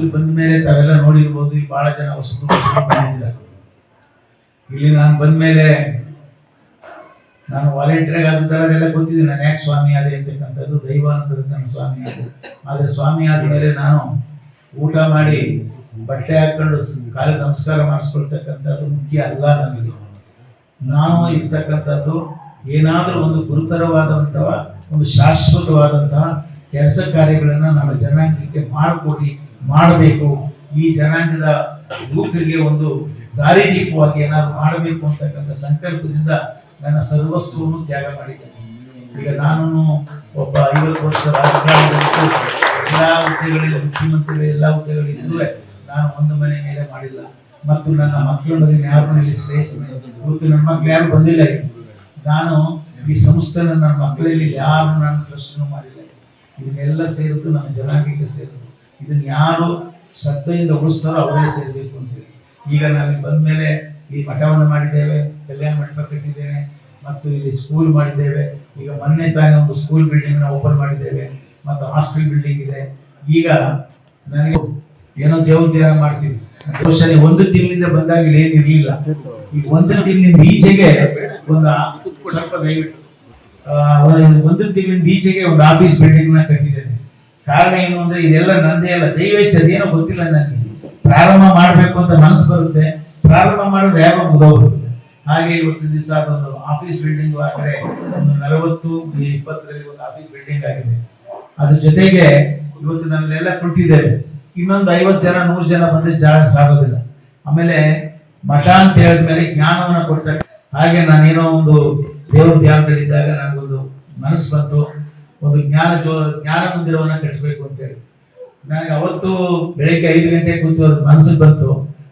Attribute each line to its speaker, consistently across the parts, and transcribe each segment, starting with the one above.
Speaker 1: ಇಲ್ಲಿ ಬಂದ ಮೇಲೆ ತಾವೆಲ್ಲ ನೋಡಿರ್ಬೋದು, ಇಲ್ಲಿ ಬಹಳ ಜನ ಹೊಸಬ್ರು ಇಲ್ಲಿ ನಾನು ಬಂದ ಮೇಲೆ ನಾನು ವಾಲಂಟಿಯರ್ ಆಗಿದ್ದೆಲ್ಲ ಗೊತ್ತಿದೆ, ನಾನು ಯಾಕೆ ಸ್ವಾಮಿ ಆದೆ ಅಂತಕ್ಕಂಥದ್ದು, ದೈವಾನಂದದ ನನ್ನ ಸ್ವಾಮಿ ಆದರು ಆದರೆ ಸ್ವಾಮಿ ಆದ ಮೇಲೆ ನಾನು ಊಟ ಮಾಡಿ ಬಟ್ಟೆ ಹಾಕೊಂಡು ಕಾಲ ನಮಸ್ಕಾರ ಮಾಡಿಸ್ಕೊಳ್ತಕ್ಕಂಥದ್ದು ಮುಖ್ಯ ಅಲ್ಲ ನಮಗೆ. ನಾನು ಇರ್ತಕ್ಕಂಥದ್ದು ಏನಾದರೂ ಒಂದು ಗುರುತರವಾದಂತಹ, ಒಂದು ಶಾಶ್ವತವಾದಂತಹ ಕೆಲಸ ಕಾರ್ಯಗಳನ್ನು ನಮ್ಮ ಜನಾಂಗಕ್ಕೆ ಮಾಡಿಕೊಡಿ, ಮಾಡಬೇಕು. ಈ ಜನಾಂಗದ ಯುವಕರಿಗೆ ಒಂದು ದಾರಿದೀಪವಾಗಿ ಏನಾದ್ರು ಮಾಡಬೇಕು ಅಂತಕ್ಕಂಥ ಸಂಕಲ್ಪದಿಂದ ನನ್ನ ಸರ್ವಸ್ವವನ್ನು ತ್ಯಾಗ ಮಾಡಿದ್ದೇನೆ. ಈಗ ನಾನು ಒಬ್ಬ ಐವತ್ತು ವರ್ಷ ರಾಜಕಾರಣದಲ್ಲಿದ್ದು ಎಲ್ಲ ಹುದ್ದೆಗಳಲ್ಲಿ, ಮುಖ್ಯಮಂತ್ರಿಗಳು, ಎಲ್ಲ ಹುದ್ದೆಗಳಿದ್ದರೂ ನಾನು ಒಂದು ಮನೆ ಮೇಲೆ ಮಾಡಿಲ್ಲ. ಮತ್ತು ನನ್ನ ಮಕ್ಕಳೊಂದಿಗೆ ಯಾರ ಮನೆಯಲ್ಲಿ ಶ್ರೇಷ್ಠ ಇವತ್ತು ನನ್ನ ಮಕ್ಕಳು ಯಾರು ಬಂದಿಲ್ಲ ನಾನು ಈ ಸಂಸ್ಥೆನ ನನ್ನ ಮಕ್ಕಳಲ್ಲಿ ಯಾರು ನಾನು ಪ್ರಶ್ನೆ ಮಾಡಿಲ್ಲ. ಇದನ್ನೆಲ್ಲ ಸೇರಿದ್ದು ನಮ್ಮ ಜನಾಂಗಕ್ಕೆ ಸೇರಿದ್ದು. ಇದನ್ನು ಯಾರು ಶ್ರದ್ಧೆಯಿಂದ ಉಳಿಸ್ತಾರೋ ಅವರೇ ಸೇರಬೇಕು ಅಂತೇಳಿ ಈಗ ನಾನು ಬಂದ ಮೇಲೆ ಈ ಮಠವನ್ನು ಮಾಡಿದ್ದೇವೆ, ಕಲ್ಯಾಣ ಮಂಟಪ ಕಟ್ಟಿದ್ದೇನೆ, ಮತ್ತು ಇಲ್ಲಿ ಸ್ಕೂಲ್ ಮಾಡಿದ್ದೇವೆ. ಈಗ ಮೊನ್ನೆ ತಾನೇ ಒಂದು ಸ್ಕೂಲ್ ಬಿಲ್ಡಿಂಗ್ ಓಪನ್ ಮಾಡಿದ್ದೇವೆ, ಮತ್ತು ಹಾಸ್ಟೆಲ್ ಬಿಲ್ಡಿಂಗ್ ಇದೆ. ಈಗ ನನಗೆ ಏನೋ ದೇವ್ರ ಧ್ಯಾನ ಮಾಡ್ತೀವಿ. ನೀವು ಒಂದು ತಿಂಗಳಿಂದ ಬಂದಾಗ ಏನಿರ್ಲಿಲ್ಲ. ಈಗ ಒಂದು ತಿಂಗಳಿಂದ ಈಚೆಗೆ ಒಂದು ದಯವಿಟ್ಟು ಒಂದು- ತಿಂಗಳಿಂದ ಈಚೆಗೆ ಒಂದು ಆಫೀಸ್ ಬಿಲ್ಡಿಂಗ್ನ ಕಟ್ಟಿದ್ದೇನೆ. ಕಾರಣ ಏನು ಅಂದ್ರೆ ಇದೆಲ್ಲ ನಂದೇ ಅಲ್ಲ. ದಯವಿಟ್ಟು ಅದೇನೋ ಗೊತ್ತಿಲ್ಲ ನನಗೆ. ಪ್ರಾರಂಭ ಮಾಡಬೇಕು ಅಂತ ಮನಸ್ಸು ಬರುತ್ತೆ. ಪ್ರಾರಂಭ ಮಾಡಿದ್ರೆ ಯಾರೋ ಬರುತ್ತೆ ಹಾಗೆ ಇವತ್ತು ದಿವಸ ಅದೊಂದು ಆಫೀಸ್ ಬಿಲ್ಡಿಂಗ್ ಆದರೆ ಒಂದು ನಲವತ್ತು ಇಪ್ಪತ್ತರಲ್ಲಿ ಒಂದು ಆಫೀಸ್ ಬಿಲ್ಡಿಂಗ್ ಆಗಿದೆ. ಅದ್ರ ಜೊತೆಗೆ ಇವತ್ತು ನಮ್ಮಲ್ಲೆಲ್ಲ ಕೊಟ್ಟಿದ್ದೇವೆ ಇನ್ನೊಂದು ಐವತ್ತು ಜನ, ನೂರು ಜನ ಬಂದ್ರೆ ಜಾಗ ಸಾಗೋದಿಲ್ಲ. ಆಮೇಲೆ ಮಠ ಅಂತ ಹೇಳಿದ್ಮೇಲೆ ಜ್ಞಾನವನ್ನ ಕೊಡ್ತಾರೆ. ಹಾಗೆ ನಾನೇನೋ ಒಂದು ದೇವ್ರ ಧ್ಯಾನದಲ್ಲಿದ್ದಾಗ ನನಗೊಂದು ಮನಸ್ಸು ಬಂತು, ಒಂದು ಜ್ಞಾನ ಜೋ, ಜ್ಞಾನ ಮಂದಿರವನ್ನ ಕಟ್ಟಬೇಕು ಅಂತೇಳಿ. ನನಗೆ ಅವತ್ತು ಬೆಳಿಗ್ಗೆ ಐದು ಗಂಟೆ ಕೂತು ಅದು ಮನಸ್ಸು ಬಂತು.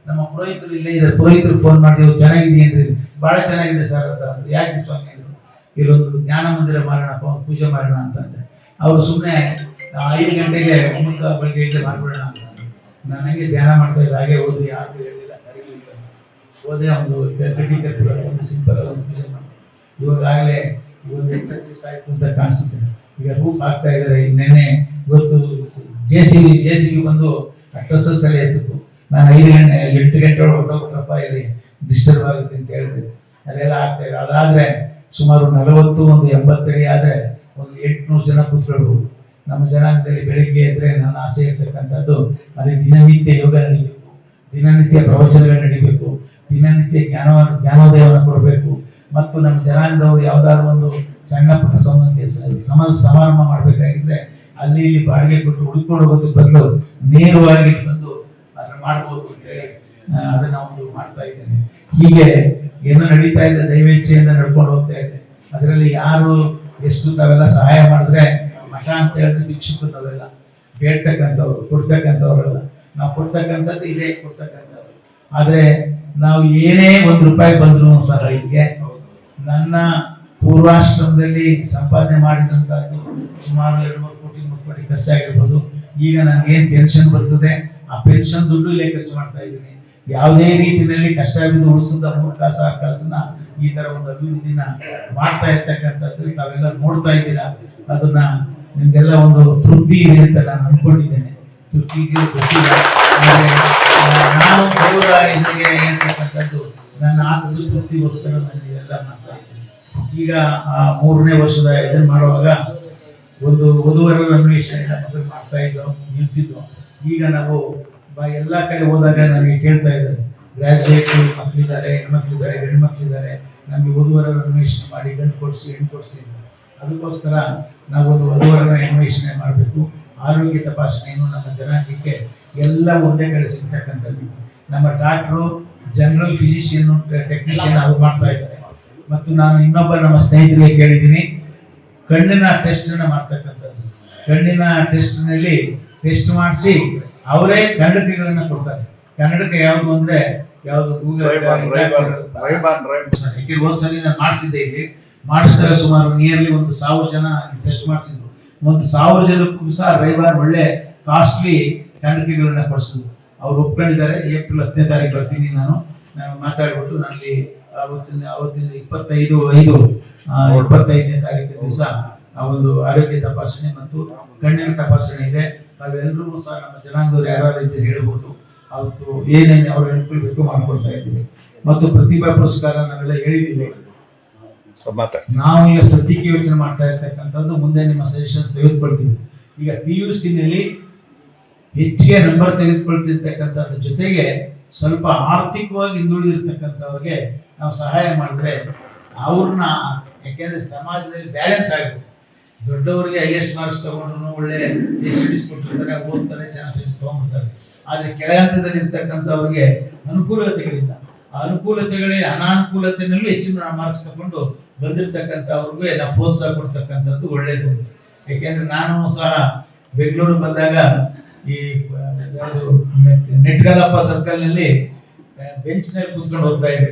Speaker 1: ನಮ್ಮ ಪುರೋಹಿತರು ಇಲ್ಲೇ ಇದ್ದಾರೆ. ಪುರೋಹಿತರು ಫೋನ್ ಮಾಡಿದೆವು ಚೆನ್ನಾಗಿದೆಯೇನ್ರಿ ಬಹಳ ಚೆನ್ನಾಗಿದೆ ಸರ್ ಅಂತ ಅಂದ್ರೆ. ಯಾಕೆ ಸ್ವಾಮಿ ಇಲ್ಲೊಂದು ಜ್ಞಾನ ಮಂದಿರ ಮಾಡೋಣ ಪೂಜೆ ಮಾಡೋಣ ಅಂತಂದೆ ಅವರು ಸುಮ್ಮನೆ ಐದು ಗಂಟೆಗೆ ಮುಂದ ಬೆಳಿಗ್ಗೆ ಐದು ಮಾಡ್ಬಿಡೋಣ ಅಂತ ನನಗೆ ಧ್ಯಾನ ಮಾಡ್ತಾ ಇದ್ದ. ಹಾಗೆ ಓದಿ ಯಾರು ಹೇಳಿಲ್ಲ ಹೋದೆ ಒಂದು ಗಟ್ಟಿ ಕಟ್ಟಿ ಒಂದು ಸಿಂಪಲ್ ಒಂದು ಪೂಜೆ ಇವಾಗಲೇ ಒಂದು ಎಂಟತ್ತು ದಿವಸ ಆಯಿತು ಅಂತ ಕಾಣಿಸುತ್ತೆ ಈಗ ರೂಪ್ ಆಗ್ತಾ ಇದ್ದಾರೆ ನೆನ್ನೆ ಇವತ್ತು J C B J C B ಬಂದು ಅಟ್ಟಸಲ್ಲಿ ಎತ್ತಿತ್ತು. ನಾನು ಐದು ಗಂಟೆ ಎಂಟು ಗಂಟೆ ಒಳಗೆ ಹೊರಟೋಗ್ಬಿಟ್ರಪ್ಪ, ಇಲ್ಲಿ ಡಿಸ್ಟರ್ಬ್ ಆಗುತ್ತೆ ಅಂತ ಹೇಳಿದೆ ಅದೆಲ್ಲ ಆಗ್ತಾ ಇದೆ. ಅದಾದರೆ ಸುಮಾರು ನಲವತ್ತು, ಒಂದು ಎಂಬತ್ತಡಿ ಆದರೆ ಒಂದು ಎಂಟುನೂರು ಜನ ಕೂತ್ಕೊಳ್ಬೋದು. ನಮ್ಮ ಜನಾಂಗದಲ್ಲಿ ಬೆಳಿಗ್ಗೆ ಎದ್ರೆ ನನ್ನ ಆಸೆ ಇರ್ತಕ್ಕಂಥದ್ದು ಅದೇ ದಿನನಿತ್ಯ ಯೋಗ ನಡೀಬೇಕು. ದಿನನಿತ್ಯ ಪ್ರವಚನಗಳು ನಡೀಬೇಕು. ದಿನನಿತ್ಯ ಜ್ಞಾನ ಜ್ಞಾನೋದಯವನ್ನು ಕೊಡಬೇಕು. ಮತ್ತು ನಮ್ಮ ಜನಾಂಗದವರು ಯಾವ್ದಾದ್ರು ಒಂದು ಸಣ್ಣ ಪುಟ್ಟ ಸಂಬಂಧ ಸಮ, ಸಮಾರಂಭ ಮಾಡಬೇಕಾಗಿದ್ರೆ ಅಲ್ಲಿ ಇಲ್ಲಿ ಬಾಡಿಗೆ ಕೊಟ್ಟು ಹುಡುಕೊಂಡು ಹೋಗೋದಕ್ಕೆ ಬದಲು ನೇರವಾಗಿ ಬಂದು ಅದನ್ನು ಮಾಡ್ಬೋದು ಅಂತ ಹೇಳಿ ಅದನ್ನ ಒಂದು ಮಾಡ್ತಾ ಇದ್ದೇನೆ. ಹೀಗೆ ಏನು ನಡೀತಾ ಇದೆ, ದೈವೇಚ್ಛೆಯಿಂದ ನಡ್ಕೊಂಡು ಹೋಗ್ತಾ ಇದೆ. ಅದರಲ್ಲಿ ಯಾರು ಎಷ್ಟು ತಾವೆಲ್ಲ ಸಹಾಯ ಮಾಡಿದ್ರೆ ಮಠ ಅಂತ ಹೇಳಿದ್ರೆ ಭಿಕ್ಷುಕರು ನಾವೆಲ್ಲ ಬೇಡ್ತಕ್ಕಂಥವ್ರು, ಕೊಡ್ತಕ್ಕಂಥವ್ರಲ್ಲ. ನಾವು ಕೊಡ್ತಕ್ಕಂಥದ್ದು ಇದೇ ಕೊಡ್ತಕ್ಕಂಥವ್ರು ಆದರೆ ನಾವು ಏನೇ ಒಂದು ರೂಪಾಯಿ ಬಂದ್ರು ಸಹ ಇಲ್ಲಿಗೆ ನನ್ನ ಪೂರ್ವಾಶ್ರಮದಲ್ಲಿ ಸಂಪಾದನೆ ಮಾಡಿದಂಥದ್ದು ಸುಮಾರು ಎರಡು ಮೂರು ಕೋಟಿ ಮೂರು ಕೋಟಿ ಖರ್ಚಾಗಿರ್ಬೋದು. ಈಗ ನನಗೇನು ಪೆನ್ಷನ್ ಬರ್ತದೆ? ಆ ಪೆನ್ಷನ್ ದುಡ್ಡು ಇಲ್ಲೇ ಖರ್ಚು ಮಾಡ್ತಾ ಇದ್ದೀನಿ. ಯಾವುದೇ ರೀತಿಯಲ್ಲಿ ಕಷ್ಟ ಬಿದ್ದು ಉಳಿಸಿದ ಮೂರು ಕಾಸು ಆರು ಕಾಸನ್ನ ಈ ಥರ ಒಂದು ಅಭಿವೃದ್ಧಿನ ಮಾಡ್ತಾ ಇರ್ತಕ್ಕಂಥದ್ದು ತಾವೆಲ್ಲ ನೋಡ್ತಾ ಇದ್ದೀರಾ? ಅದನ್ನ ನಿಮಗೆಲ್ಲ ಒಂದು ತೃಪ್ತಿ ಇದೆ ಅಂತ ನಾನು ಅಂದ್ಕೊಂಡಿದ್ದೇನೆ ತೃಪ್ತಿ ಇದೆ, ಗೊತ್ತಿಲ್ಲ. ನಾನು ದೇವರ ಎದುರಿಗೆ ಹೇಳ್ತಕ್ಕಂಥದ್ದು, ನನ್ನ ಆ ತೃಪ್ತಿಗೋಸ್ಕರ ನಾನು ಇದೆಲ್ಲ ಮಾಡ್ತಾ ಈಗ ಆ ಮೂರನೇ ವರ್ಷದ ಇದನ್ನು ಮಾಡುವಾಗ ಒಂದು ವಧುವರರ ಅನ್ವೇಷಣೆ ಮೊದಲು ಮಾಡ್ತಾ ಇದ್ದೋ ನಿಲ್ಸಿದ್ದು ಈಗ ನಾವು ಎಲ್ಲ ಕಡೆ ಹೋದಾಗ ನನಗೆ ಕೇಳ್ತಾ ಇದ್ದಾರೆ ಗ್ರಾಜುಯೇಟ್ ಮಕ್ಕಳಿದ್ದಾರೆ, ಹೆಣ್ಮಕ್ಳಿದ್ದಾರೆ ಮಕ್ಕಳಿದ್ದಾರೆ ನಮಗೆ ಓದುವರ ಅನ್ವೇಷಣೆ ಮಾಡಿ ಗಂಡು ಕೊಡಿಸಿ, ಹೆಣ್ಣು ಕೊಡಿಸಿ ಅದಕ್ಕೋಸ್ಕರ ನಾವು ಒಂದು ವಧುವರರ ಅನ್ವೇಷಣೆ ಮಾಡಬೇಕು. ಆರೋಗ್ಯ ತಪಾಸಣೆಯನ್ನು ನಮ್ಮ ಜನಾಂಗಕ್ಕೆ ಎಲ್ಲ ಒಂದೇ ಕಡೆ ಸಿಗ್ತಕ್ಕಂಥದ್ದು. ನಮ್ಮ ಡಾಕ್ಟ್ರು, ಜನರಲ್ ಫಿಸಿಷಿಯನ್ನು ಟೆಕ್ನಿಷಿಯನ್, ಅದು ಮಾಡ್ತಾ ಇದ್ದಾರೆ ಮತ್ತು ನಾನು ಇನ್ನೊಬ್ಬ ನಮ್ಮ ಸ್ನೇಹಿತರಿಗೆ ಕೇಳಿದ್ದೀನಿ. ಕಣ್ಣಿನ ಟೆಸ್ಟ್ ಅನ್ನ ಮಾಡ್ತಕ್ಕಂಥದ್ದು. ಕಣ್ಣಿನ ಟೆಸ್ಟ್ನಲ್ಲಿ ಟೆಸ್ಟ್ ಮಾಡಿಸಿ ಅವರೇ ಕನ್ನಡಕಗಳನ್ನ ಕೊಡ್ತಾರೆ. ಕನ್ನಡಕ ಯಾವುದು ಅಂದ್ರೆ ಯಾವುದು
Speaker 2: ಗೂಗಲ್.
Speaker 1: ಯಾಕೆ ಹೋದ್ ಸಲ ನಾನು ಮಾಡಿಸಿದ್ದೆ ಇಲ್ಲಿ. ಮಾಡಿಸಿದಾಗ ಸುಮಾರು ನಿಯರ್ಲಿ ಒಂದು ಸಾವಿರ ಜನ ಟೆಸ್ಟ್ ಮಾಡಿಸಿದ್ರು. ಒಂದು ಸಾವಿರ ಜನಕ್ಕೂ ಸಹ ರವಿವಾರ ಒಳ್ಳೆ ಕಾಸ್ಟ್ಲಿ ಕನ್ನಡಿಗಳನ್ನ ಕೊಡಿಸಿದ್ರು. ಅವ್ರು ಒಪ್ಕೊಂಡಿದ್ದಾರೆ ಏಪ್ರಿಲ್ ಹತ್ತನೇ ತಾರೀಕು ಬರ್ತೀನಿ ನಾನು. ನಾನು ಮಾತಾಡ್ಬಿಟ್ಟು ನಾನಲ್ಲಿ ಅವತ್ತಿನ ಅವತ್ತಿನ ಇಪ್ಪತ್ತೈದು ಐದು ಇಪ್ಪತ್ತೈದನೇ ತಾರೀಕು ದಿವಸ ಆ ಒಂದು ಆರೋಗ್ಯ ತಪಾಸಣೆ ಮತ್ತು ಕಣ್ಣಿನ ತಪಾಸಣೆ ಇದೆ. ತಾವೆಲ್ಲರೂ ಸಹ ನಮ್ಮ ಜನಾಂಗದವ್ರು ಯಾರು ಇದ್ದೀರಿ ಹೇಳ್ಬೋದು. ಅವತ್ತು ಏನೇನು ಅವ್ರು ಅನುಕೂಲಬೇಕು ಮಾಡ್ಕೊಳ್ತಾ ಇದ್ದೀವಿ. ಮತ್ತು ಪ್ರತಿಭಾ ಪುರಸ್ಕಾರ ನಾವೆಲ್ಲ ಹೇಳಿದ್ದೀವಿ. ನಾವು ಈಗ ಸದ್ಯಕ್ಕೆ ಯೋಚನೆ ಮಾಡ್ತಾ ಇರ್ತಕ್ಕಂಥದ್ದು ಮುಂದೆ ನಿಮ್ಮ ಸಜೆಷನ್ ತೆಗೆದುಕೊಳ್ತೀವಿ. ಈಗ ಪಿ ಯು ಸಿನಲ್ಲಿ ಹೆಚ್ಚಿಗೆ ನಂಬರ್ ತೆಗೆದುಕೊಳ್ತಿರ್ತಕ್ಕಂಥದ್ರ ಜೊತೆಗೆ ಸ್ವಲ್ಪ ಆರ್ಥಿಕವಾಗಿ ಹಿಂದುಳಿದಿರ್ತಕ್ಕಂಥವ್ರಿಗೆ ನಾವು ಸಹಾಯ ಮಾಡಿದ್ರೆ ಅವ್ರನ್ನ, ಯಾಕೆಂದ್ರೆ ಸಮಾಜದಲ್ಲಿ ಬ್ಯಾಲೆನ್ಸ್ ಆಗಬೇಕು. ದೊಡ್ಡವರಿಗೆ ಹೈಯೆಸ್ಟ್ ಮಾರ್ಕ್ಸ್ ತಗೊಂಡ್ರು ಒಳ್ಳೆ ಫೆಸಿಲಿಟೀಸ್ ಕೊಟ್ಟಿರ್ತಾರೆ, ಓದ್ತಾರೆ, ಚೆನ್ನಾಗಿ ಫೀಸ್ ತೊಗೊಂಡ್ಬಿಡ್ತಾರೆ. ಆದರೆ ಕೆಳಹಂತದಲ್ಲಿ ಇರ್ತಕ್ಕಂಥವ್ರಿಗೆ ಅನುಕೂಲತೆಗಳಿಲ್ಲ. ಆ ಅನುಕೂಲತೆಗಳೇ ಅನಾನುಕೂಲತೆಯಲ್ಲೂ ಹೆಚ್ಚಿನ ಮಾರ್ಕ್ಸ್ ತಗೊಂಡು ಬಂದಿರತಕ್ಕಂಥವ್ರಿಗೆ ನಾವು ಪ್ರೋತ್ಸಾಹ ಕೊಡ್ತಕ್ಕಂಥದ್ದು ಒಳ್ಳೆಯದು ಯಾಕೆಂದ್ರೆ ನಾನು ಸಹ ಬೆಂಗಳೂರು ಬಂದಾಗ ಈ ಯಾವುದು ನೆಟ್ಗಲಪ್ಪ ಸರ್ಕಲ್ನಲ್ಲಿ ಬೆಂಚ್ನಲ್ಲಿ ಕೂತ್ಕೊಂಡು ಓದ್ತಾ ಇದ್ದೆ.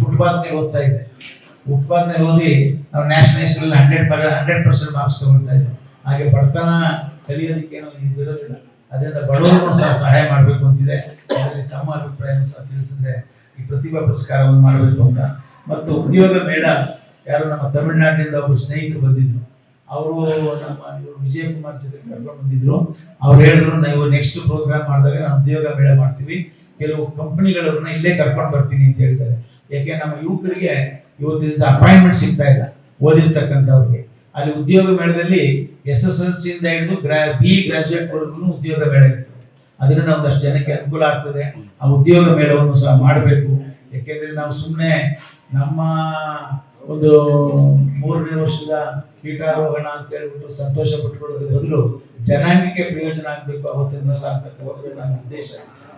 Speaker 1: ಫುಟ್ಪಾತ್ನಲ್ಲಿ ಓದ್ತಾ ಇದ್ದೆ. ಫುಟ್ಪಾತ್ನಲ್ಲಿ ಓದಿ ನಾವು national hundred per, hundred percent marks ತಗೊಳ್ತಾ ಇದ್ದೆ. ಹಾಗೆ ಬಡತನ ಕಲಿಯೋದಕ್ಕೇನು ಇದು ಇರೋದಿಲ್ಲ ಅದರಿಂದ ಬಡವರು ಸಹ ಸಹಾಯ ಮಾಡಬೇಕು ಅಂತಿದೆ. ಅದರಲ್ಲಿ ತಮ್ಮ ಅಭಿಪ್ರಾಯವನ್ನು ಸಹ ತಿಳಿಸಿದ್ರೆ ಈ ಪ್ರತಿಭಾ ಪುರಸ್ಕಾರವನ್ನು ಮಾಡಬೇಕು ಅಂತ. ಮತ್ತು ಉದ್ಯೋಗ ಮೇಳ, ಯಾರು ನಮ್ಮ ತಮಿಳುನಾಡಿನಿಂದ ಒಬ್ಬರು ಸ್ನೇಹಿತರು ಬಂದಿದ್ರು. ಅವರು ನಮ್ಮ ವಿಜಯಕುಮಾರ್ ಜೊತೆ ಕರ್ಕೊಂಡು ಬಂದಿದ್ರು. ಅವ್ರು ಹೇಳಿದ್ರು ನಾವು ನೆಕ್ಸ್ಟ್ ಪ್ರೋಗ್ರಾಮ್ ಮಾಡಿದಾಗ ನಾವು ಉದ್ಯೋಗ ಮೇಳ ಮಾಡ್ತೀವಿ. ಕೆಲವು ಕಂಪನಿಗಳವ್ರನ್ನ ಇಲ್ಲೇ ಕರ್ಕೊಂಡು ಬರ್ತೀನಿ ಅಂತ ಹೇಳಿದ್ದಾರೆ. ಯಾಕೆ ನಮ್ಮ ಯುವಕರಿಗೆ ಇವತ್ತು ದಿವಸ ಅಪಾಯಿಂಟ್ಮೆಂಟ್ ಸಿಗ್ತಾ ಇಲ್ಲ, ಓದಿರ್ತಕ್ಕಂಥವ್ರಿಗೆ. ಅಲ್ಲಿ ಉದ್ಯೋಗ ಮೇಳದಲ್ಲಿ ಎಸ್ ಎಸ್ ಎಲ್ ಸಿಯಿಂದ ಹಿಡಿದು ಗ್ರಾ ಬಿ ಗ್ರಾಜುಯೇಟ್ವರೆಗೂ ಉದ್ಯೋಗ ಮೇಳ ಇರ್ತದೆ ಅದರಿಂದ ಒಂದಷ್ಟು ಜನಕ್ಕೆ ಅನುಕೂಲ ಆಗ್ತದೆ. ಆ ಉದ್ಯೋಗ ಮೇಳವನ್ನು ಸಹ ಮಾಡಬೇಕು. ಯಾಕೆಂದ್ರೆ ನಾವು ಸುಮ್ಮನೆ ನಮ್ಮ ಒಂದು ಮೂರನೇ ವರ್ಷದ ಕೀಟಾರೋಹಣ ಅಂತ ಹೇಳ್ಬಿಟ್ಟು ಸಂತೋಷ ಪಟ್ಕೊಳ್ಳೋದ್ರ ಬದಲು ಜನಾಂಗಕ್ಕೆ ಪ್ರಯೋಜನ ಆಗಬೇಕು ಅವತ್ತಿನ ಸಾರ್ಥಕವಾದ್ರೆ ನನ್ನ ಉದ್ದೇಶ.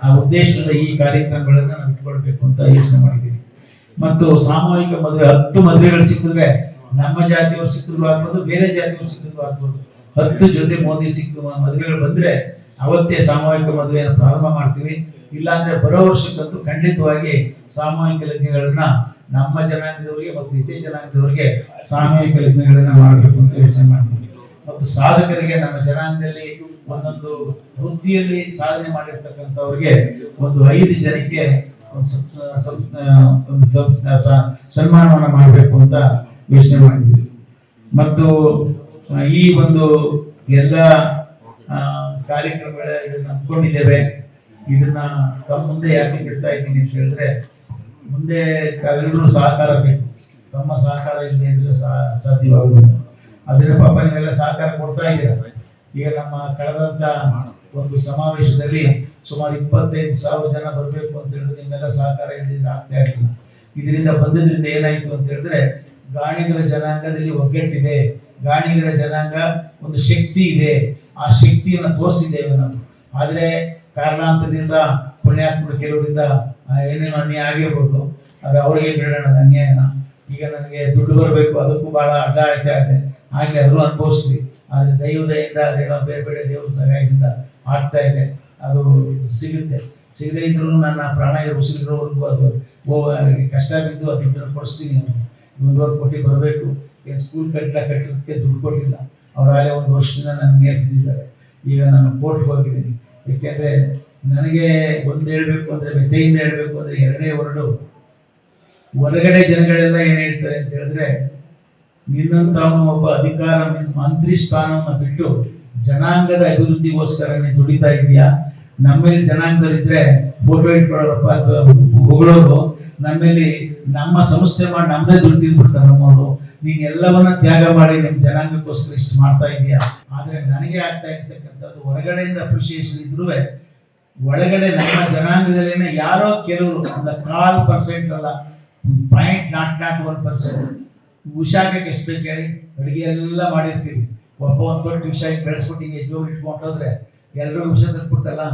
Speaker 1: ಆ ಉದ್ದೇಶದ ಈ ಕಾರ್ಯಕ್ರಮಗಳನ್ನ ನಾನು ಇಟ್ಕೊಳ್ಬೇಕು ಅಂತ ಯೋಚನೆ ಮಾಡಿದ್ದೀನಿ. ಮತ್ತು ಸಾಮೂಹಿಕ ಮದುವೆ, ಹತ್ತು ಮದುವೆಗಳು ಸಿಕ್ಕಿದ್ರೆ ನಮ್ಮ ಜಾತಿಯವರು ಸಿಕ್ಕಿದ್ರು ಆಗ್ಬೋದು, ಬೇರೆ ಜಾತಿಯವರು ಸಿಕ್ಕಿದ್ರು ಆಗ್ಬೋದು. ಹತ್ತು ಜೊತೆ ಮೋದಿ ಸಿಕ್ಕ ಮದುವೆಗಳು ಬಂದ್ರೆ ಅವತ್ತೇ ಸಾಮೂಹಿಕ ಮದುವೆಯನ್ನು ಪ್ರಾರಂಭ ಮಾಡ್ತೀವಿ. ಇಲ್ಲಾಂದ್ರೆ ಬರೋ ವರ್ಷಕ್ಕಂತೂ ಖಂಡಿತವಾಗಿ ಸಾಮೂಹಿಕ ಲಗ್ನಗಳನ್ನ ನಮ್ಮ ಜನಾಂಗದವರಿಗೆ ಮತ್ತು ಇತರೆ ಜನಾಂಗದವರಿಗೆ ಸಾಮೂಹಿಕ ಲಗ್ನಗಳನ್ನ ಮಾಡಬೇಕು ಅಂತ ಯೋಚನೆ ಮಾಡ್ತೀವಿ. ಮತ್ತು ಸಾಧಕರಿಗೆ ನಮ್ಮ ಜನಾಂಗದಲ್ಲಿ ಒಂದೊಂದು ವೃತ್ತಿಯಲ್ಲಿ ಸಾಧನೆ ಮಾಡಿರ್ತಕ್ಕಂಥವ್ರಿಗೆ ಒಂದು ಐದು ಜನಕ್ಕೆ ಒಂದು ಸತ್- ಸತ್- ಒಂದು ಸತ್- ಸ- ಮಾಡಬೇಕು ಅಂತ ಯೋಚನೆ ಮಾಡಿದ್ವಿ ಮತ್ತು ಈ ಒಂದು ಎಲ್ಲ ಕಾರ್ಯಕ್ರಮಗಳ ಇದನ್ನ ನಂಬ್ಕೊಂಡಿದ್ದೇವೆ ಇದನ್ನ ತಮ್ಮ ಮುಂದೆ ಯಾಕೆ ಬಿಡ್ತಾ ಇದ್ದೀನಿ ಅಂತ ಹೇಳಿದ್ರೆ ಮುಂದೆ ತಾವೆಲ್ಲರೂ ಸಹಕಾರ ಬೇಕು. ತಮ್ಮ ಸಹಕಾರ ಇಲ್ಲಿ ಅಂದ್ರೆ ಸಾ- ಸಾಧ್ಯವಾಗುವುದಿಲ್ಲ ಅದರಿಂದ ಪಾಪ ನೀವೆಲ್ಲ ಸಹಕಾರ ಕೊಡ್ತಾ ಇದ್ದೀರ? ಈಗ ನಮ್ಮ ಕಳೆದಂಥ ಒಂದು ಸಮಾವೇಶದಲ್ಲಿ ಸುಮಾರು ಇಪ್ಪತ್ತೈದು ಸಾವಿರ ಜನ ಬರಬೇಕು ಅಂತ ಹೇಳಿದ್ರೆ ನಿಮ್ಮೆಲ್ಲ ಸಹಕಾರ ಇಲ್ಲದಿದ್ರೆ ಆಗ್ತಾ ಇರಲಿಲ್ಲ. ಇದರಿಂದ ಬಂದದ್ರಿಂದ ಏನಾಯ್ತು ಅಂತ ಹೇಳಿದ್ರೆ ಗಾಣಿಗರ ಜನಾಂಗದಲ್ಲಿ ಒಗ್ಗಟ್ಟಿದೆ. ಗಾಣಿಗರ ಜನಾಂಗ ಒಂದು ಶಕ್ತಿ ಇದೆ. ಆ ಶಕ್ತಿಯನ್ನು ತೋರಿಸಿದ್ದೇವೆ ನಾವು. ಆದರೆ ಕಾರಣಾಂತರದಿಂದ ಪುಣ್ಯಾತ್ಮರು ಕೆಲವರಿಂದ ಏನೇನೋ ಅನ್ಯಾಯ ಆಗಿರ್ಬೋದು ಅದು ಅವ್ರಿಗೆ ಬಿಡೋಣ ಅದು ಅನ್ಯಾಯನ ಈಗ ನನಗೆ ದುಡ್ಡು ಬರಬೇಕು, ಅದಕ್ಕೂ ಬಹಳ ಅಡ್ಡ ಆಯ್ತಾ ಇದೆ ಆಗಲಿ ಅದರೂ ಅನುಭವಿಸ್ಲಿ. ಆದರೆ ದೈವದಯಿಂದ ಅದೇನೋ ಬೇರೆ ಬೇರೆ ದೇವ್ರ ಸಹಾಯದಿಂದ ಆಗ್ತಾ ಇದೆ. ಅದು ಸಿಗುತ್ತೆ. ಸಿಗದೇ ಇದ್ರೂ ನನ್ನ ಪ್ರಾಣ ಉಸಿರಿರೋವರೆಗೂ ಅದು. ಓ ಕಷ್ಟ ಬಿದ್ದು ಅದು ಇದನ್ನು ಕೊಡಿಸ್ತೀನಿ ಅವನು ಒಂದೂವರೆ ಕೋಟಿ ಬರಬೇಕು. ಏನು ಸ್ಕೂಲ್ ಕಟ್ಟಲ ಕಟ್ಟೋದಕ್ಕೆ ದುಡ್ಡು ಕೊಟ್ಟಿಲ್ಲ. ಅವರಾಗಲೇ ಒಂದು ವರ್ಷದಿಂದ ಮೇಲೆ ಬಿದ್ದಿದ್ದಾರೆ. ಈಗ ನಾನು ಕೋರ್ಟ್ಗೆ ಹೋಗಿದ್ದೀನಿ. ಏಕೆಂದರೆ ನನಗೆ ಒಂದು ಹೇಳಬೇಕು ಅಂದರೆ ಮೆತ್ತೆಯಿಂದ ಹೇಳಬೇಕು ಅಂದರೆ ಎರಡೇ ಹೊರಡು ಹೊರಗಡೆ ಜನಗಳೆಲ್ಲ ಏನು ಹೇಳ್ತಾರೆ ಅಂತ ಹೇಳಿದ್ರೆ, ನಿನ್ನಂಥವನು ಒಬ್ಬ ಅಧಿಕಾರ ಮಂತ್ರಿ ಸ್ಥಾನವನ್ನು ಬಿಟ್ಟು ಜನಾಂಗದ ಅಭಿವೃದ್ಧಿಗೋಸ್ಕರ ನೀನು ದುಡಿತಾ ಇದೀಯಾ ನಮ್ಮಲ್ಲಿ ಜನಾಂಗದಲ್ಲಿದ್ದರೆ ಫೋಟೋ ಇಟ್ಕೊಳ್ಳೋರಪ್ಪ ಹೊಗಳೋರು? ನಮ್ಮಲ್ಲಿ ನಮ್ಮ ಸಂಸ್ಥೆ ಮಾಡಿ ನಮ್ಮದೇ ದುಡ್ಡು ತಿಂದ್ಬಿಡ್ತಾರೆ ನಮ್ಮವರು. ನೀನು ಎಲ್ಲವನ್ನ ತ್ಯಾಗ ಮಾಡಿ ನಿಮ್ಮ ಜನಾಂಗಕ್ಕೋಸ್ಕರ ಇಷ್ಟು ಮಾಡ್ತಾ ಇದೀಯಾ ಆದರೆ ನನಗೆ ಆಗ್ತಾ ಇರ್ತಕ್ಕಂಥದ್ದು ಹೊರಗಡೆಯಿಂದ ಅಪ್ರಿಷಿಯೇಷನ್ ಇದ್ರೂ ಒಳಗಡೆ ನಮ್ಮ ಜನಾಂಗದಲ್ಲಿ ಯಾರೋ ಕೆಲವರು, ಒಂದು ಕಾಲ್ ಪರ್ಸೆಂಟ್ ಅಲ್ಲ point naught naught one percent ಉಷಾಕಕ್ಕೆ ಎಷ್ಟು ಬೇಕು ಹೇಳಿ, ಅಡುಗೆ ಎಲ್ಲ ಮಾಡಿರ್ತೀವಿ. ಒಬ್ಬ ಒಂದು ದೊಡ್ಡ ವಿಷ ಬೆಳೆಸ್ಬಿಟ್ಟು ಹಿಂಗೆ ಜೋರು ಇಟ್ಕೊಂಡು ಹೋದ್ರೆ ಎಲ್ಲರೂ ವಿಷ ತಟ್ಬಿಡ್ತಲ್ಲ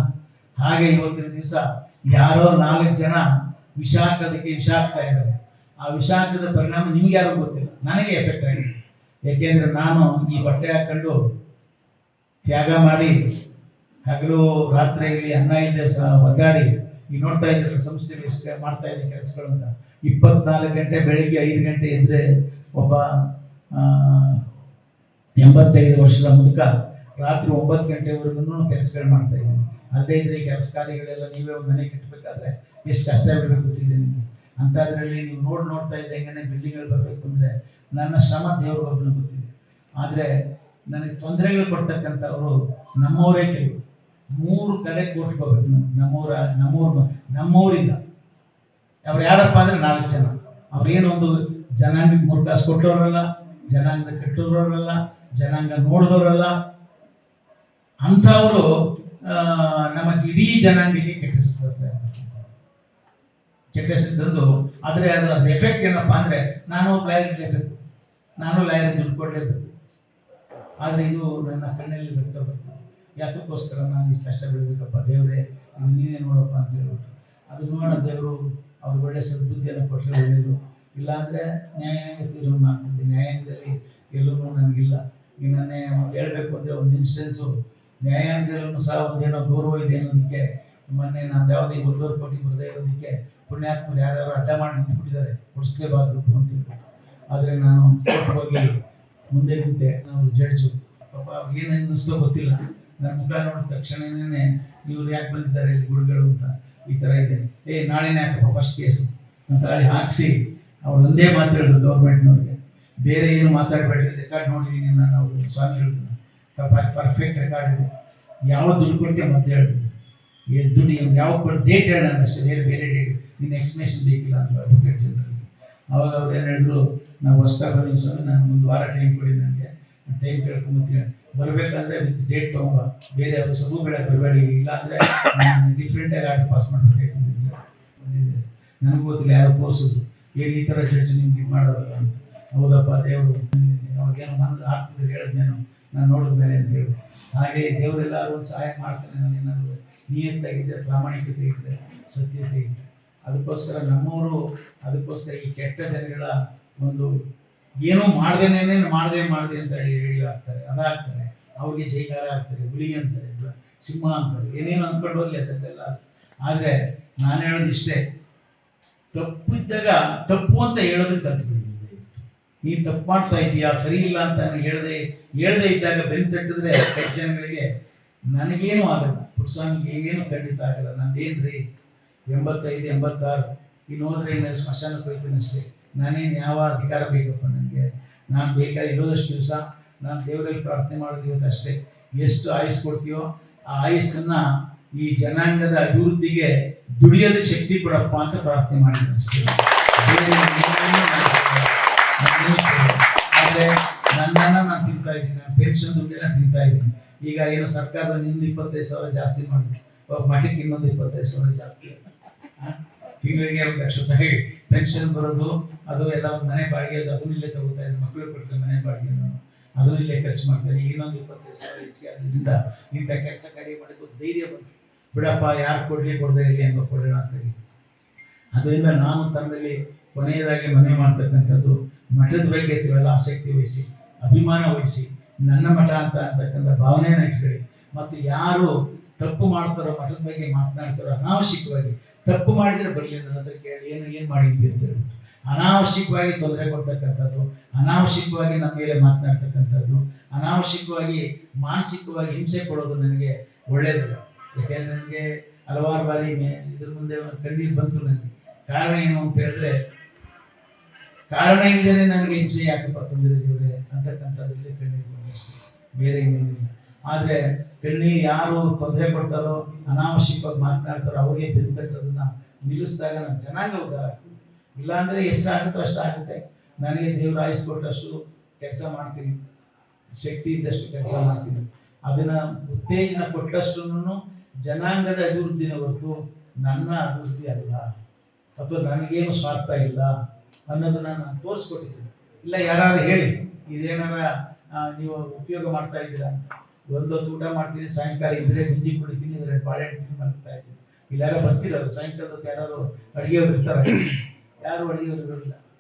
Speaker 1: ಹಾಗೆ ಇವತ್ತಿನ ದಿವಸ ಯಾರೋ ನಾಲ್ಕು ಜನ ವಿಷ ಹಾಕೋದಕ್ಕೆ ವಿಷ ಆಗ್ತಾ ಇದ್ದಾರೆ. ಆ ವಿಷ ಹಾಕಿದ ಪರಿಣಾಮ ನಿಮ್ಗೆ ಯಾರು ಗೊತ್ತಿಲ್ಲ. ನನಗೆ ಎಫೆಕ್ಟ್ ಆಗಿದೆ. ಯಾಕೆಂದ್ರೆ ನಾನು ಈ ಬಟ್ಟೆ ಹಾಕೊಂಡು ತ್ಯಾಗ ಮಾಡಿ ಹಗಲು, ರಾತ್ರಿಯಲ್ಲಿ ಅನ್ನ ಇಲ್ಲದೆ ಒದ್ದಾಡಿ ಈಗ ನೋಡ್ತಾ ಇದ್ರಲ್ಲ ಸಂಸ್ಥೆಗಳು ಎಷ್ಟು ಮಾಡ್ತಾ ಇದೆ ಕೆಲಸಗಳನ್ನ ಇಪ್ಪತ್ನಾಲ್ಕು ಗಂಟೆ ಬೆಳಿಗ್ಗೆ ಐದು ಗಂಟೆ ಇದ್ದರೆ ಒಬ್ಬ ಎಂಬತ್ತೈದು ವರ್ಷದ ಮುದುಕ ರಾತ್ರಿ ಒಂಬತ್ತು ಗಂಟೆವರೆಗೂ ಕೆಲಸಗಳು ಮಾಡ್ತಾ ಇದ್ದೀನಿ. ಅದೇ ಇದ್ರೆ ಕೆಲಸ ಕಾರ್ಯಗಳೆಲ್ಲ ನೀವೇ ಒಂದು ಮನೆ ಕಟ್ಟಬೇಕಾದ್ರೆ ಎಷ್ಟು ಕಷ್ಟ ಬಿಡಬೇಕು ಗೊತ್ತಿದೆ ನಿಮಗೆ. ಅಂಥದ್ರಲ್ಲಿ ನೀವು ನೋಡಿ ನೋಡ್ತಾ ಇದ್ದಂಗೆ ಬಿಲ್ಡಿಂಗ್ಗಳು ಬರಬೇಕು ಅಂದರೆ ನನ್ನ ಶ್ರಮ ದೇವ್ರಿಗೊಬ್ಬನು ಗೊತ್ತಿದೆ. ಆದರೆ ನನಗೆ ತೊಂದರೆಗಳು ಕೊಡ್ತಕ್ಕಂಥವರು ನಮ್ಮವರೇ ಕೆಲವು ಮೂರು ಕಡೆ ಕೋಟಿ ಬರ್ಬೇಕು ನಮ್ಮೂರ ನಮ್ಮೂರ ನಮ್ಮೂರಿಂದ. ಅವ್ರು ಯಾರಪ್ಪ ಅಂದ್ರೆ ನಾಲ್ಕು ಜನ. ಅವ್ರೇನು ಒಂದು ಜನಾಂಗಕ್ಕೆ ಮೂರು ಕಾಸು ಕೊಟ್ಟವರಲ್ಲ ಜನಾಂಗ ಕಟ್ಟೋರಲ್ಲ ಜನಾಂಗ ನೋಡಿದವರಲ್ಲ. ಅಂಥವರು ನಮ್ಮ ಇಡೀ ಜನಾಂಗಕ್ಕೆ ಕೆಟ್ಟಿಸ್ತಾರೆ ಕೆಟ್ಟಿಸಿದ್ದು ಆದರೆ ಅದು ಅದ್ರ ಎಫೆಕ್ಟ್ ಏನಪ್ಪ ಅಂದರೆ ನಾನು ಲಾಯರ್ ಇರಲೇಬೇಕು. ನಾನು ಲಾಯರ್ ದುಡ್ಡು ಕೊಡಲೇಬೇಕು. ಆದರೆ ಇದು ನನ್ನ ಕಣ್ಣಲ್ಲಿ ರಕ್ತ ಬರ್ತದೆ ಯಾತಕ್ಕೋಸ್ಕರ ನಾನು ಇಷ್ಟು ಕಷ್ಟ ಬೀಳಬೇಕಪ್ಪ ದೇವರೇ ಅದು ನೀನೇ ನೋಡಪ್ಪ ಅಂತ ಹೇಳ್ಬಿಟ್ಟು ಅದು ನೋಡೋಣ ದೇವರು, ಅವ್ರಿಗೆ ಒಳ್ಳೆ ಸದ್ಬುದ್ಧಿಯನ್ನು ಕೊಟ್ಟರೆ ಒಳ್ಳೆಯದು ಇಲ್ಲಾಂದರೆ ನ್ಯಾಯಾಂಗ ತೀರ್ಮಾನ ಮಾಡ್ತಿದ್ದೆ. ನ್ಯಾಯಾಂಗದಲ್ಲಿ ಎಲ್ಲೂ ನನಗಿಲ್ಲ. ನಿನ್ನೇ ನಾನೇ ಒಂದು ಹೇಳಬೇಕು ಅಂದರೆ ಒಂದು ಇನ್ಸ್ಟೆನ್ಸು ನ್ಯಾಯಾಂಗದಲ್ಲೂ ಸಹ ಒಂದೇನೋ ಗೌರವ ಇದೆ ಅನ್ನೋದಕ್ಕೆ, ಮೊನ್ನೆ ನಾನು ಯಾವುದೇ ಒಂದೂವರೆ ಕೋಟಿ ಬರದೇ ಇರೋದಕ್ಕೆ ಪುಣ್ಯಾತ್ಮರು ಯಾರ್ಯಾರು ಅಡ್ಡ ಮಾಡಿ ನಿಂತ್ಬಿಟ್ಟಿದ್ದಾರೆ. ಕೊಡಿಸ್ಲೇಬಾರ್ದು ಅಂತ ಆದರೆ ನಾನು ಹೋಗಿ ಮುಂದೆ ನಿಂತೆ, ನಾವು ಜಡ್ಜು ಪಾಪ ಏನು ಅನ್ನಿಸ್ತೋ ಗೊತ್ತಿಲ್ಲ. ನನ್ನ ಮುಖ ನೋಡಿದ ತಕ್ಷಣನೇ ಇವ್ರು ಯಾಕೆ ಬಂದಿದ್ದಾರೆ, ಇಲ್ಲಿ ಗುರುಗಳು ಅಂತ ಈ ಥರ ಇದೆ. ಏ, ನಾಳೆನೇ ಯಾಕಪ್ಪ ಫಸ್ಟ್ ಕೇಸು ಅಂತ ಹೇಳಿ ಹಾಕಿಸಿ, ಅವ್ರು ಒಂದೇ ಮಾತು ಹೇಳಿದ್ರು ಗೌರ್ಮೆಂಟ್ನವ್ರಿಗೆ ಬೇರೆ ಏನು ಮಾತಾಡಬೇಡ್ರಿ ರೆಕಾರ್ಡ್ ನೋಡಿದ್ದೀನಿ ನಾನು ಅವರು ಹೇಳ್ತೀನಿ ಪರ್ಫೆಕ್ಟ್ ರೆಕಾರ್ಡ್ ಇದೆ. ಯಾವ ದುಡ್ಡು ಕೊಡ್ತೀಯ ಮತ್ತೆ ಹೇಳಿದ್ರು ಏ, ದುಡ್ಡು ಯಾವ ಕೊಟ್ಟು ಡೇಟ್ ಹೇಳೋಣ ಅಷ್ಟೇ, ಬೇರೆ ಬೇರೆ ಡೇಟ್ ನಿನ್ನ ಎಕ್ಸ್ಪ್ಲೇಷನ್ ಬೇಕಿಲ್ಲ ಅಂತ ಅಡ್ವೊಕೇಟ್ ಜನರಲ್ಲಿ ಅವಾಗ ಅವ್ರು ಏನು ಹೇಳಿದ್ರು, ನಾವು ಹೊಸ್ತಾ ಬಂದಿದ್ದು ಸ್ವಾಮಿ, ನಾನು ಒಂದು ವಾರ ಟೈಮ್ ಕೊಡಿ ನನಗೆ ಟೈಮ್ ಕೇಳ್ಕೊಂಬತ್ತೀನಿ ಬರಬೇಕಾದ್ರೆ ವಿತ್ ಡೇಟ್ ತೊಗೊಂಬ. ಬೇರೆ ಅವರು ಸಬು ಬೆಳೆ ಬರಬೇಡಿ ಇಲ್ಲಾಂದರೆ ನಾನು ಡಿಫ್ರೆಂಟಾಗಿ ಆರ್ಡರ್ ಪಾಸ್ ಮಾಡಬೇಕಾಯ್ತು ನನಗೂ ಗೊತ್ತಿಲ್ಲ ಯಾರು ತೋರಿಸಿದ್ರು. ಏನು ಈ ಥರ ಜಡ್ಜ್ ನಿಮ್ಗೆ ಇದು ಮಾಡೋರಲ್ಲ ಅಂತ. ಹೌದಪ್ಪ ದೇವರು. ಅವಾಗೇನು ಮನಸ್ಸು ಆಗ್ತದೆ ಹೇಳಿದ್ನೇನು ನಾನು. ನೋಡಿದ ಮೇಲೆ ಅಂತ ಹೇಳಿ. ಹಾಗೆ ದೇವರೆಲ್ಲರೂ ಒಂದು ಸಹಾಯ ಮಾಡ್ತಾನೆ ನಾನು ಏನಾದರೂ ನಿಯತ್ತಾಗಿದ್ದೆ ಪ್ರಾಮಾಣಿಕತೆ ಇದ್ದೆ ಸತ್ಯತೆ ಇದ್ದೆ ಅದಕ್ಕೋಸ್ಕರ ನಮ್ಮವರು ಅದಕ್ಕೋಸ್ಕರ ಈ ಕೆಟ್ಟ ಜನಗಳ ಒಂದು ಏನೋ ಮಾಡ್ದೇನೇನೆ ಮಾಡದೆ ಮಾಡದೆ ಅಂತ ಹೇಳಿ ರೇಡಿಯೋ ಹಾಕ್ತಾರೆ. ಅದಾಗ್ತಾರೆ ಅವ್ರಿಗೆ ಜೈಕಾರ ಆಗ್ತಾರೆ ಹುಲಿ ಅಂತಾರೆ. ಸಿಂಹ ಅಂತಾರೆ. ಏನೇನು ಅಂದ್ಕೊಂಡು ಹೋಗ್ಲಿ ಅದಕ್ಕೆಲ್ಲ ಆದರೆ ನಾನು ಹೇಳೋದು ಇಷ್ಟೇ. ತಪ್ಪಿದ್ದಾಗ ತಪ್ಪು ಅಂತ ಹೇಳೋದಕ್ಕೆ ಕಲ್ತ್ಬಿಡಿ ನೀನು ತಪ್ಪು ಮಾಡ್ತಾ ಇದೀಯಾ ಸರಿ ಇಲ್ಲ ಅಂತ ಹೇಳದೆ, ಹೇಳ್ದೆ ಇದ್ದಾಗ ಬೆನ್ನು ತಟ್ಟಿದ್ರೆ ಜನಗಳಿಗೆ ನನಗೇನು ಆಗಲ್ಲ. ಪುಟ್ಸ್ವಾಮಿಗೆ ಏನು ಖಂಡಿತ ಆಗಲ್ಲ. ರೀ ಎಂಬತ್ತೈದು, ಎಂಬತ್ತಾರು. ಇನ್ನು ಹೋದ್ರೆ ಇನ್ನು ಸ್ಮಶಾನಕ್ಕೆ ಹೋಗ್ತೀನಿ ಅಷ್ಟೇ. ನಾನೇನು ಯಾವ ಅಧಿಕಾರ ಬೇಕಪ್ಪ ನನಗೆ? ನಾನು ಬೇಕಾ ಇರೋದಷ್ಟು ದಿವಸ? ನಾನು ದೇವರಲ್ಲಿ ಪ್ರಾರ್ಥನೆ ಮಾಡೋದು ಅಷ್ಟೇ. ಎಷ್ಟು ಆಯುಸ್ ಕೊಡ್ತೀಯೋ ಆ ಆಯುಸ್ಸನ್ನು ಈ ಜನಾಂಗದ ಅಭಿವೃದ್ಧಿಗೆ ದುಡಿಯೋದಕ್ಕೆ ಶಕ್ತಿ ಕೊಡಪ್ಪ ಅಂತ ಪ್ರಾರ್ಥನೆ ಮಾಡಿದ್ರು ಅಷ್ಟೇ. ಆದರೆ ನನ್ನನ್ನು ನಾನು ತಿಂತಾ ಇದ್ದೀನಿ. ನಾನು ಪೆನ್ಷನ್ ದುಡ್ಡೆಲ್ಲ ತಿಂತಾ ಇದ್ದೀನಿ. ಈಗ ಏನೋ ಸರ್ಕಾರದ ನಿಂದು ಇಪ್ಪತ್ತೈದು ಸಾವಿರ ಜಾಸ್ತಿ ಮಾಡಿ ಮಠಕ್ಕೆ ಇನ್ನೊಂದು ಇಪ್ಪತ್ತೈದು ಸಾವಿರ ಜಾಸ್ತಿ? ತಿಂಗಳಿಗೆ ಒಂದು ಲಕ್ಷ ರೂಪಾಯಿ. ಪೆನ್ಷನ್ ಬರೋದು, ಅದು ಎಲ್ಲ ಮನೆ ಬಾಡಿಗೆ ಅದು ಇಲ್ಲೇ ತಗೋತಾ ಇದ್ದೀನಿ ಮಕ್ಕಳು ಕೊಡ್ತಾರೆ ಮನೆ ಬಾಡಿಗೆ ನಾನು ಅದು ಇಲ್ಲೇ ಖರ್ಚು ಮಾಡ್ತಾರೆ ಇನ್ನೊಂದು ಇಪ್ಪತ್ತೈದು ಸಾವಿರ ಹೆಚ್ಚಿಗೆ ಅದರಿಂದ ಇಂಥ ಕೆಲಸ ಕಾರ್ಯ ಮಾಡೋದು ಧೈರ್ಯ ಬಂತು. ಬಿಡಪ್ಪ, ಯಾರು ಕೊಡಲಿ, ಕೊಡದೇ ಇರಲಿ ಅಂತ ಕೊಡೋಣ ಅಂತ ಹೇಳಿ. ಅದರಿಂದ ನಾನು ತನ್ನಲ್ಲಿ ಕೊನೆಯದಾಗಿ ಮನೆ ಮಾಡ್ತಕ್ಕಂಥದ್ದು, ಮಠದ ಬಗ್ಗೆ ತಿಳಲ್ಲ ಆಸಕ್ತಿ ವಹಿಸಿ, ಅಭಿಮಾನ ವಹಿಸಿ, ನನ್ನ ಮಠ ಅಂತ ಅಂತಕ್ಕಂಥ ಭಾವನೆಯನ್ನು ಇಟ್ಕೊಳ್ಳಿ. ಮತ್ತು ಯಾರು ತಪ್ಪು ಮಾಡ್ತಾರೋ ಮಠದ ಬಗ್ಗೆ ಮಾತನಾಡ್ತಾರೋ ಅನಾವಶ್ಯಕವಾಗಿ ತಪ್ಪು ಮಾಡಿದರೆ ಬರಲಿ ನನ್ನ ಹತ್ರ ಕೇಳಿ, ಏನು ಏನು ಮಾಡಿದ್ವಿ ಅಂತ ಹೇಳ್ಬಿಟ್ಟು ಅನಾವಶ್ಯಕವಾಗಿ ತೊಂದರೆ ಕೊಡ್ತಕ್ಕಂಥದ್ದು, ಅನಾವಶ್ಯಕವಾಗಿ ನಮ್ಮ ಮೇಲೆ ಮಾತನಾಡ್ತಕ್ಕಂಥದ್ದು, ಅನಾವಶ್ಯಕವಾಗಿ ಮಾನಸಿಕವಾಗಿ ಹಿಂಸೆ ಕೊಡೋದು ನನಗೆ ಒಳ್ಳೆಯದಲ್ಲ ಯಾಕೆಂದ್ರೆ ನನಗೆ ಹಲವಾರು ಬಾರಿ ಇದ್ರ ಮುಂದೆ ಕಣ್ಣೀರು ಬಂತು ನನಗೆ. ಕಾರಣ ಏನು ಅಂತ ಹೇಳಿದ್ರೆ, ಕಾರಣ ಇಲ್ಲದೇ ನನಗೆ ಹಿಂಸೆ ಯಾಕಪ್ಪ ತೊಂದರೆ ದೇವರೇ ಅಂತಕ್ಕಂಥದ್ರಲ್ಲಿ ಕಣ್ಣೀರು ಬಂದಷ್ಟೇ. ಬೇರೆ ಏನಿಲ್ಲ ಆದರೆ ಕಣ್ಣೀರು ಯಾರು ತೊಂದರೆ ಕೊಡ್ತಾರೋ, ಅನಾವಶ್ಯಕವಾಗಿ ಮಾತನಾಡ್ತಾರೋ, ಅವರಿಗೆ ಬೆಂತಟ್ಟೋದನ್ನ ನಿಲ್ಲಿಸಿದಾಗ ನಮ್ಮ ಜನಾಂಗ ಉದ್ದಾರ ಇಲ್ಲಾಂದರೆ ಎಷ್ಟಾಗುತ್ತೋ ಅಷ್ಟಾಗುತ್ತೆ ನನಗೆ ದೇವ್ರ ಆಯಿಸ್ಕೊಟ್ಟಷ್ಟು ಕೆಲಸ ಮಾಡ್ತೀನಿ. ಶಕ್ತಿ ಇದ್ದಷ್ಟು ಕೆಲಸ ಮಾಡ್ತೀನಿ. ಅದನ್ನ ಉತ್ತೇಜನ ಕೊಟ್ಟಷ್ಟು ಜನಾಂಗದ ಅಭಿವೃದ್ಧಿನ ಹೊರತು ನನ್ನ ಅಭಿವೃದ್ಧಿ ಅಲ್ಲ. ಅಥವಾ ನನಗೇನು ಸ್ವಾರ್ಥ ಇಲ್ಲ ಅನ್ನೋದನ್ನ ನಾನು ತೋರಿಸ್ಕೊಟ್ಟಿದ್ದೀನಿ. ಇಲ್ಲ, ಯಾರಾದ್ರೂ ಹೇಳಿ, ಇದೇನಾರ ನೀವು ಉಪಯೋಗ ಮಾಡ್ತಾ ಇದ್ದೀರಾ ಒಂದೊತ್ತು ಊಟ ಮಾಡ್ತೀನಿ, ಸಾಯಂಕಾಲ ಇದ್ರೆ ಗುಂಜಿ ಕುಡಿತೀನಿ, ಇದ್ರೆ ಬಾಳೆಹಣ್ಣು ತಿಂದು ಮಾಡ್ತಾ ಇದ್ದೀನಿ. ಇಲ್ಲೆಲ್ಲ ಬರ್ತಿರಲ್ಲ ಸಾಯಂಕಾಲದ ಯಾರು ಅಡುಗೆಯವ್ರು ಇರ್ತಾರೆ. ಯಾರು ಅಡುಗೆಯವ್ರು ಇರೋಲ್ಲ